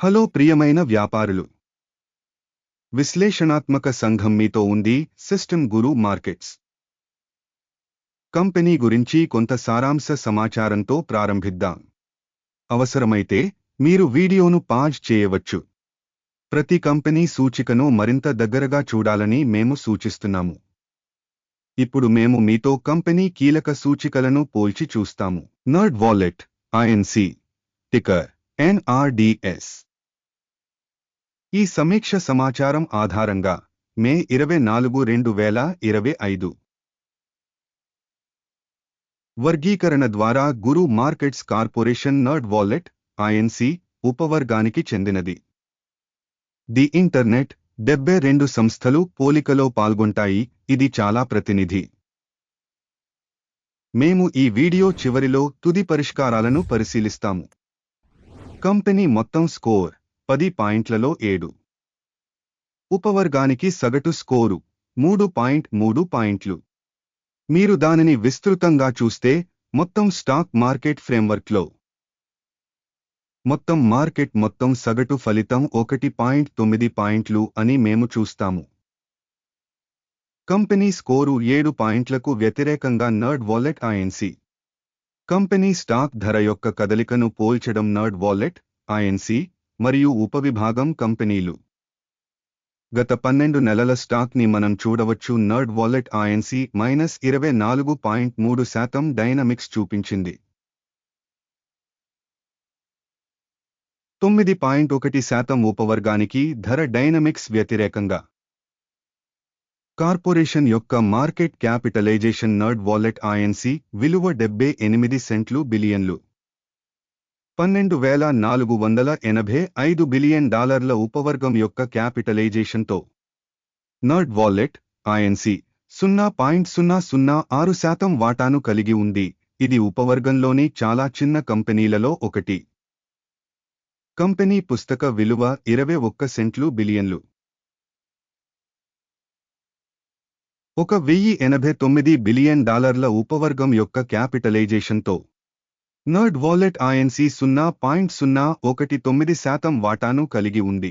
Hello ప్రియమైన వ్యాపారులు. విశ్లేషణాత్మక సంఘం మీతో ఉంది సిస్టమ్ గురు మార్కెట్స్. కంపెనీ గురించి కొంత సారాంశ సమాచారంతో ప్రారంభిద్దాం. అవసరమైతే మీరు వీడియోను పాజ్ చేయవచ్చు. ప్రతి కంపెనీ సూచికను మరింత దగ్గరగా చూడాలని మేము సూచిస్తున్నాము. ఇప్పుడు మేము మీతో కంపెనీ కీలక సూచికలను పోల్చి చూస్తాము. NerdWallet INC ticker NRDS ఈ సమీక్ష సమాచారం ఆధారంగా మే ఇరవై నాలుగు రెండు వేల ఇరవై ఐదు వర్గీకరణ ద్వారా Guru markets corporation NerdWallet INC ఉపవర్గానికి చెందినది. ది ఇంటర్నెట్ డెబ్బై రెండు సంస్థలు పోలికలో పాల్గొంటాయి ఇది చాలా ప్రతినిధి. మేము ఈ వీడియో చివరిలో తుది పరిష్కారాలను పరిశీలిస్తాము. కంపెనీ మొత్తం స్కోర్ పది పాయింట్లలో ఏడు. ఉపవర్గానికి సగటు స్కోరు మూడు పాయింట్ మూడు పాయింట్లు. మీరు దానిని విస్తృతంగా చూస్తే మొత్తం స్టాక్ మార్కెట్ ఫ్రేమ్వర్క్లో. మొత్తం మార్కెట్ మొత్తం సగటు ఫలితం ఒకటి పాయింట్ తొమ్మిది పాయింట్లు అని మేము చూస్తాము. కంపెనీ స్కోరు ఏడు పాయింట్లకు వ్యతిరేకంగా NerdWallet INC company stock ధర యొక్క కదలికను పోల్చడం నర్డ్ వాలెట్ ఐఎన్సి మరియు ఉపవిభాగం కంపెనీలు. గత పన్నెండు నెలల స్టాక్ని మనం చూడవచ్చు. నర్డ్ వాలెట్ ఆయన్సీ మైనస్ ఇరవై నాలుగు పాయింట్ మూడు శాతం డైనమిక్స్ చూపించింది. తొమ్మిది పాయింట్ ఒకటి శాతం ఉపవర్గానికి ధర డైనమిక్స్ వ్యతిరేకంగా. కార్పొరేషన్ యొక్క మార్కెట్ క్యాపిటలైజేషన్ నర్డ్ వాలెట్ ఆయన్సీ విలువ డెబ్బై ఎనిమిది సెంట్లు బిలియన్లు. పన్నెండు వేల నాలుగు వందల ఎనభై ఐదు బిలియన్ డాలర్ల ఉపవర్గం యొక్క క్యాపిటలైజేషన్తో నర్డ్ వాలెట్ ఐఎన్సి సున్నా పాయింట్ సున్నా సున్నా ఆరు శాతం వాటాను కలిగి ఉంది. ఇది ఉపవర్గంలోని చాలా చిన్న కంపెనీలలో ఒకటి. కంపెనీ పుస్తక విలువ ఇరవై ఒక్క సెంట్లు బిలియన్లు. ఒక వెయ్యి ఎనభై తొమ్మిది బిలియన్ డాలర్ల ఉపవర్గం యొక్క క్యాపిటలైజేషన్తో నర్డ్ వాలెట్ ఐఎన్సి సున్నా పాయింట్ సున్నా ఒకటి తొమ్మిది శాతం వాటాను కలిగి ఉంది.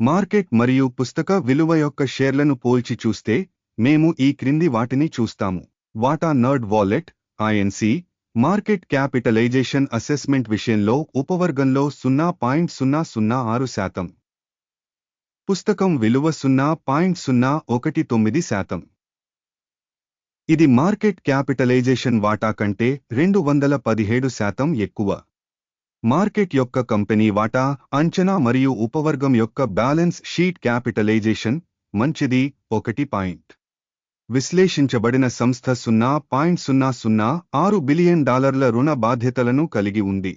మార్కెట్ మరియు పుస్తక విలువ యొక్క షేర్లను పోల్చి చూస్తే మేము ఈ క్రింది వాటిని చూస్తాము. వాటా NerdWallet INC market capitalization assessment విషయంలో ఉపవర్గంలో సున్నా పాయింట్ సున్నా సున్నా ఆరు శాతం. పుస్తకం విలువ సున్నా పాయింట్ సున్నా ఒకటి తొమ్మిది శాతం. ఇది మార్కెట్ క్యాపిటలైజేషన్ వాటా కంటే రెండు వందల పదిహేడు శాతం ఎక్కువ. మార్కెట్ యొక్క కంపెనీ వాటా అంచనా మరియు ఉపవర్గం యొక్క బ్యాలెన్స్ షీట్ క్యాపిటలైజేషన్ మంచిది ఒకటి పాయింట్. విశ్లేషించబడిన సంస్థ సున్నా పాయింట్ సున్నా సున్నా ఆరు బిలియన్ డాలర్ల రుణ బాధ్యతలను కలిగి ఉంది.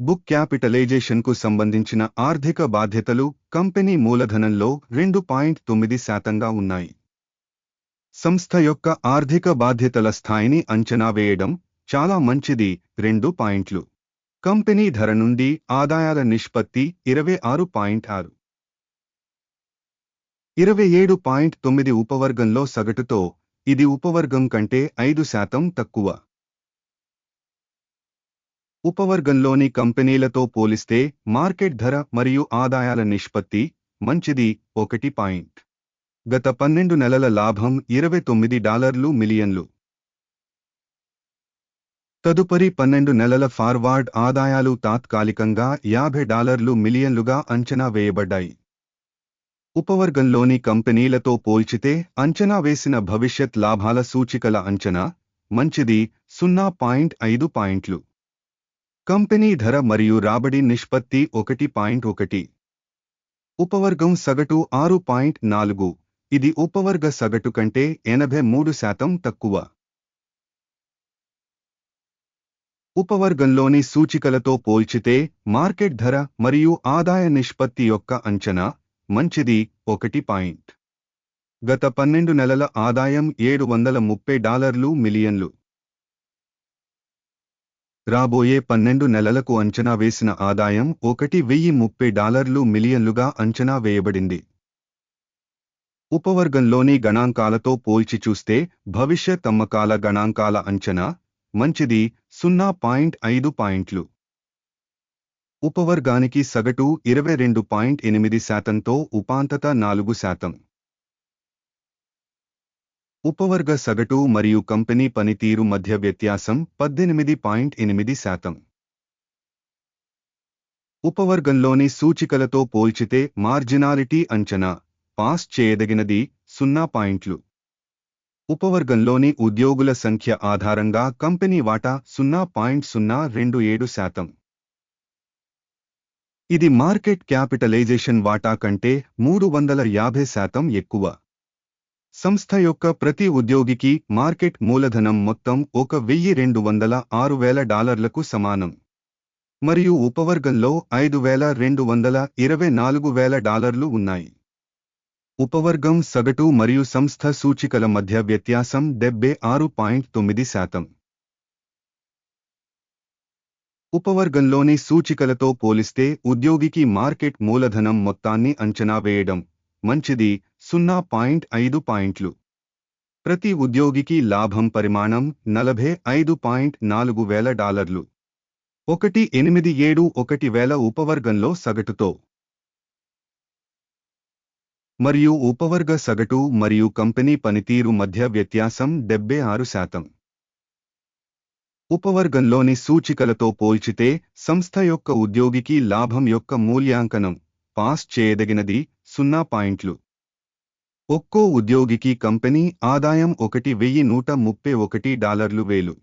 బుక్ క్యాపిటలైజేషన్కు సంబంధించిన ఆర్థిక బాధ్యతలు కంపెనీ మూలధనంలో రెండు పాయింట్ తొమ్మిది శాతంగా ఉన్నాయి. సంస్థ యొక్క ఆర్థిక బాధ్యతల స్థాయిని అంచనా వేయడం చాలా మంచిది. రెండు పాయింట్లు. కంపెనీ ధర నుండి ఆదాయాల నిష్పత్తి ఇరవై ఆరు పాయింట్ ఆరు. ఇరవై ఏడు పాయింట్ తొమ్మిది ఉపవర్గంలో సగటుతో ఇది ఉపవర్గం కంటే ఐదు శాతం తక్కువ. ఉపవర్గంలోని కంపెనీలతో పోలిస్తే మార్కెట్ ధర మరియు ఆదాయాల నిష్పత్తి మంచిది. ఒకటి పాయింట్. గత పన్నెండు నెలల లాభం ఇరవై తొమ్మిది డాలర్లు మిలియన్లు. తదుపరి పన్నెండు నెలల ఫార్వార్డ్ ఆదాయాలు తాత్కాలికంగా యాభై డాలర్లు మిలియన్లుగా అంచనా వేయబడ్డాయి. ఉపవర్గంలోని కంపెనీలతో పోల్చితే అంచనా వేసిన భవిష్యత్ లాభాల సూచికల అంచనా మంచిది సున్నా పాయింట్ ఐదు పాయింట్లు. కంపెనీ ధర మరియు రాబడి నిష్పత్తి ఒకటి పాయింట్ ఒకటి. ఉపవర్గం సగటు ఆరు పాయింట్ నాలుగు. ఇది ఉపవర్గ సగటు కంటే ఎనభై మూడు శాతం తక్కువ. ఉపవర్గంలోని సూచికలతో పోల్చితే మార్కెట్ ధర మరియు ఆదాయ నిష్పత్తి యొక్క అంచనా మంచిది ఒకటి పాయింట్. గత పన్నెండు నెలల ఆదాయం ఏడు వందల ముప్పై డాలర్లు మిలియన్లు. రాబోయే పన్నెండు నెలలకు అంచనా వేసిన ఆదాయం ఒకటి వెయ్యి ముప్పై డాలర్లు మిలియన్లుగా అంచనా వేయబడింది. ఉపవర్గంలోని గణాంకాలతో పోల్చి చూస్తే భవిష్యత్ అమ్మకాల గణాంకాల అంచనా మంచిది సున్నా పాయింట్ ఐదు పాయింట్లు. ఉపవర్గానికి సగటు ఇరవై రెండు పాయింట్ ఎనిమిది శాతంతో ఉపాంతత నాలుగు శాతం. ఉపవర్గ సగటు మరియు కంపెనీ పనితీరు మధ్య వ్యత్యాసం పద్దెనిమిది పాయింట్ ఎనిమిది శాతం. ఉపవర్గంలోని సూచికలతో పోల్చితే మార్జినాలిటీ అంచనా పాస్ చేయదగినది సున్నా పాయింట్లు. ఉపవర్గంలోని ఉద్యోగుల సంఖ్య ఆధారంగా కంపెనీ వాటా సున్నా పాయింట్ సున్నా రెండు ఏడు శాతం. ఇది మార్కెట్ క్యాపిటలైజేషన్ వాటా కంటే మూడు వందల యాభై శాతం ఎక్కువ. సంస్థ యొక్క ప్రతి ఉద్యోగికి మార్కెట్ మూలధనం మొత్తం ఒక వెయ్యి రెండు వందల ఆరు వేల డాలర్లకు సమానం. మరియు ఉపవర్గంలో ఐదు వేల రెండు వందల ఇరవై నాలుగు వేల డాలర్లు ఉన్నాయి. ఉపవర్గం సగటు మరియు సంస్థ సూచికల మధ్య వ్యత్యాసం డెబ్బై ఆరు పాయింట్ తొమ్మిది శాతం. ఉపవర్గంలోని సూచికలతో పోలిస్తే ఉద్యోగికి మార్కెట్ మూలధనం మొత్తాన్ని అంచనా వేయడం మంచిది సున్నా పాయింట్ ఐదు పాయింట్లు. ప్రతి ఉద్యోగికి లాభం పరిమాణం నలభై ఐదు పాయింట్ నాలుగు వేల డాలర్లు. ఒకటి ఎనిమిది ఏడు ఒకటి వేల ఉపవర్గంలో సగటుతో. మరియు ఉపవర్గ సగటు మరియు కంపెనీ పనితీరు మధ్య వ్యత్యాసం డెబ్బై ఆరు శాతం. ఉపవర్గంలోని సూచికలతో పోల్చితే సంస్థ యొక్క ఉద్యోగికి లాభం యొక్క మూల్యాంకనం పాస్ చేయదగినది సున్నా పాయింట్లు. ఒక్కో ఉద్యోగికి కంపెనీ ఆదాయం ఒకటి వెయ్యి నూట ముప్పై ఒకటి డాలర్లు వేలు.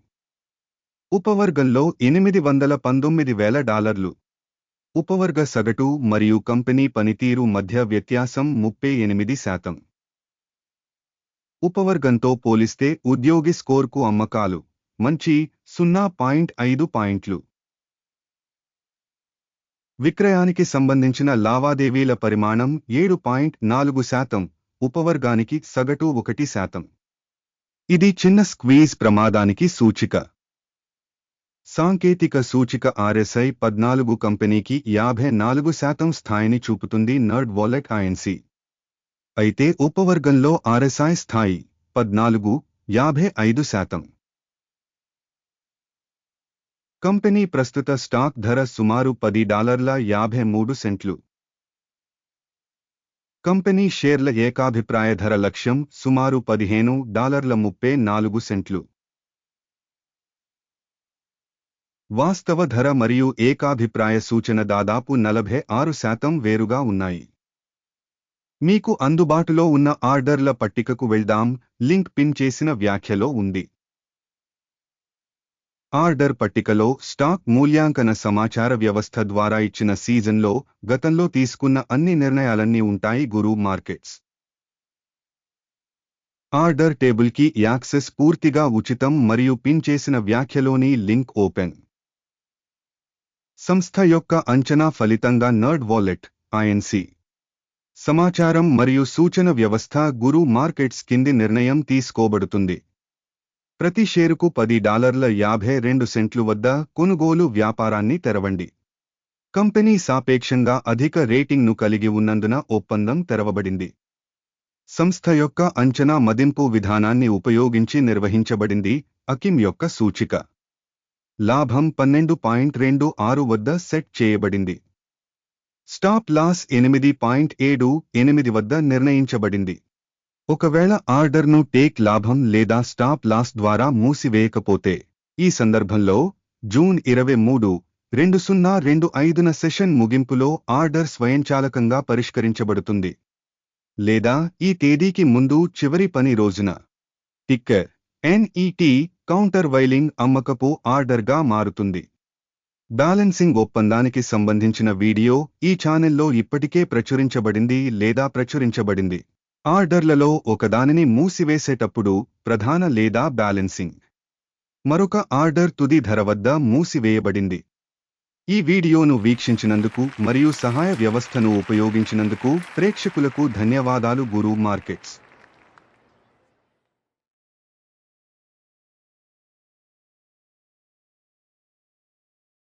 ఉపవర్గంలో ఎనిమిది వందల పంతొమ్మిది వేల డాలర్లు. ఉపవర్గ సగటు మరియు కంపెనీ పనితీరు మధ్య వ్యత్యాసం ముప్పై ఎనిమిది శాతం. ఉపవర్గంతో పోలిస్తే ఉద్యోగి స్కోర్కు అమ్మకాలు. మంచి సున్నా పాయింట్ ఐదు పాయింట్లు. విక్రయానికి సంబంధించిన లావాదేవీల పరిమాణం ఏడు పాయింట్ నాలుగు శాతం ఉపవర్గానికి సగటు ఒకటి శాతం. ఇది చిన్న స్క్వీజ్ ప్రమాదానికి సూచిక. సాంకేతిక సూచిక ఆర్ఎస్ఐ పద్నాలుగు కంపెనీకి యాభై నాలుగు శాతం స్థాయిని చూపుతుంది నర్డ్ వాలెట్ ఐఎన్సి అయితే ఉపవర్గంలో ఆర్ఎస్ఐ స్థాయి పద్నాలుగు యాభై ఐదు శాతం. కంపెనీ ప్రస్తుత స్టాక్ ధర సుమారు పది డాలర్ల యాభై మూడు సెంట్లు. కంపెనీ షేర్ల ఏకాభిప్రాయ ధర లక్ష్యం సుమారు పదిహేను డాలర్ల ముప్పై నాలుగు సెంట్లు. వాస్తవ ధర మరియు ఏకాభిప్రాయ సూచన దాదాపు నలభై ఆరు శాతం వేరుగా ఉన్నాయి. మీకు అందుబాటులో ఉన్న ఆర్డర్ల పట్టికకు వెళ్దాం లింక్ పిన్ చేసిన వ్యాఖ్యలో ఉంది. ఆర్డర్ పట్టికలో స్టాక్ మూల్యాంకన సమాచార వ్యవస్థ ద్వారా ఇచ్చిన సీజన్లో గతంలో తీసుకున్న అన్ని నిర్ణయాలన్నీ ఉంటాయి గురు మార్కెట్స్. ఆర్డర్ టేబుల్కి యాక్సెస్ పూర్తిగా ఉచితం మరియు పిన్ చేసిన వ్యాఖ్యలోని లింక్ ఓపెన్. సంస్థ యొక్క అంచనా ఫలితంగా నర్డ్ వాలెట్ ఐఎన్సి. సమాచారం మరియు సూచన వ్యవస్థ గురు మార్కెట్స్ కింది నిర్ణయం తీసుకోబడుతుంది. ప్రతి షేరుకు పది డాలర్ల యాభై రెండు సెంట్లు వద్ద కొనుగోలు వ్యాపారాన్ని తెరవండి. కంపెనీ సాపేక్షంగా అధిక రేటింగ్ను కలిగి ఉన్నందున ఒప్పందం తెరవబడింది. సంస్థ యొక్క అంచనా మదింపు విధానాన్ని ఉపయోగించి నిర్వహించబడింది అకిమ్ యొక్క సూచిక. లాభం పన్నెండు పాయింట్ రెండు ఆరు వద్ద సెట్ చేయబడింది. స్టాప్ లాస్ ఎనిమిది పాయింట్ ఏడు ఎనిమిది వద్ద నిర్ణయించబడింది. ఒకవేళ ఆర్డర్ను టేక్ లాభం లేదా స్టాప్ లాస్ ద్వారా మూసివేయకపోతే ఈ సందర్భంలో జూన్ ఇరవై మూడు రెండు సున్నా రెండు ఐదున సెషన్ ముగింపులో ఆర్డర్ స్వయంచాలకంగా పరిష్కరించబడుతుంది. లేదా ఈ తేదీకి ముందు చివరి పని రోజున. టిక్కర్ ఎన్ఈటి కౌంటర్ వైలింగ్ అమ్మకపు ఆర్డర్గా మారుతుంది. బ్యాలెన్సింగ్ ఒప్పందానికి సంబంధించిన వీడియో ఈ ఛానెల్లో ఇప్పటికే ప్రచురించబడింది లేదా ప్రచురించబడింది. ఆర్డర్లలో ఒకదానిని మూసివేసేటప్పుడు ప్రధాన లేదా బ్యాలెన్సింగ్. మరొక ఆర్డర్ తుది ధర వద్ద మూసివేయబడింది. ఈ వీడియోను వీక్షించినందుకు మరియు సహాయ వ్యవస్థను ఉపయోగించినందుకు ప్రేక్షకులకు ధన్యవాదాలు గురు మార్కెట్స్.